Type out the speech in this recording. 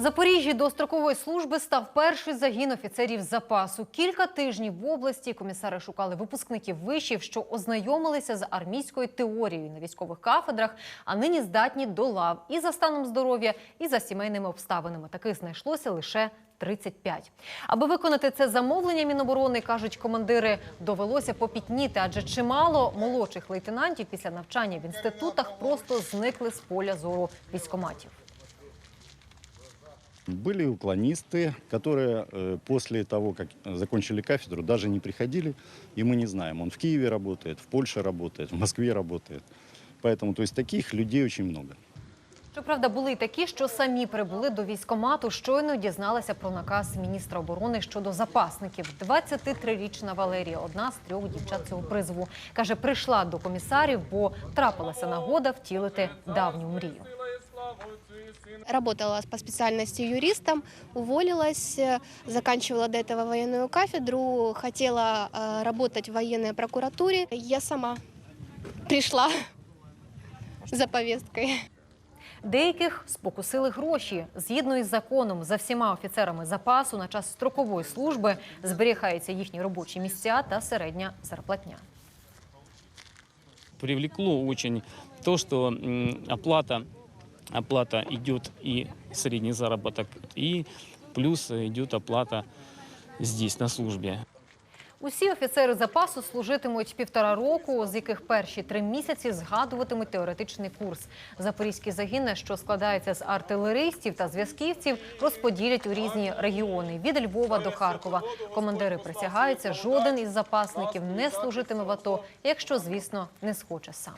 Запоріжжі до строкової служби став перший загін офіцерів запасу. Кілька тижнів в області комісари шукали випускників вишів, що ознайомилися з армійською теорією на військових кафедрах, а нині здатні до лав і за станом здоров'я, і за сімейними обставинами. Таких знайшлося лише 35. Аби виконати це замовлення Міноборони, кажуть командири, довелося попітніти, адже чимало молодших лейтенантів після навчання в інститутах просто зникли з поля зору військоматів. Были уклонисты, которые э, после того, как закончили кафедру, даже не приходили, и мы не знаем, он в Киеве работает, в Польше работает, в Москве работает. Поэтому, то есть таких людей очень много. Щоправда, були й такі, що самі прибули до військомату, щойно дізналися про наказ міністра оборони щодо запасників. 23-річна Валерія, одна з трьох дівчат цього призову, каже, прийшла до комісарів, бо трапилася нагода втілити давню мрію. Работала по специальности юристом, уволилась, э, заканчивала до этого военную кафедру, хотела э, работать в военной прокуратуре. Я сама пришла за повесткой. Деяких спокусили гроші. Згідно із законом, за всіма офіцерами запасу на час строкової служби зберігаються їхні робочі місця та середня зарплатня. привлекло очень то, что м, оплата, оплата идет и средний заработок, и плюс идет оплата здесь, на службе. Усі офіцери запасу служитимуть півтора року, з яких перші три місяці згадуватимуть теоретичний курс. Запорізькі загіни, що складаються з артилеристів та зв'язківців, розподілять у різні регіони від Львова до Харкова. Командири присягаються, жоден із запасників не служитиме в АТО, якщо, звісно, не схоче сам.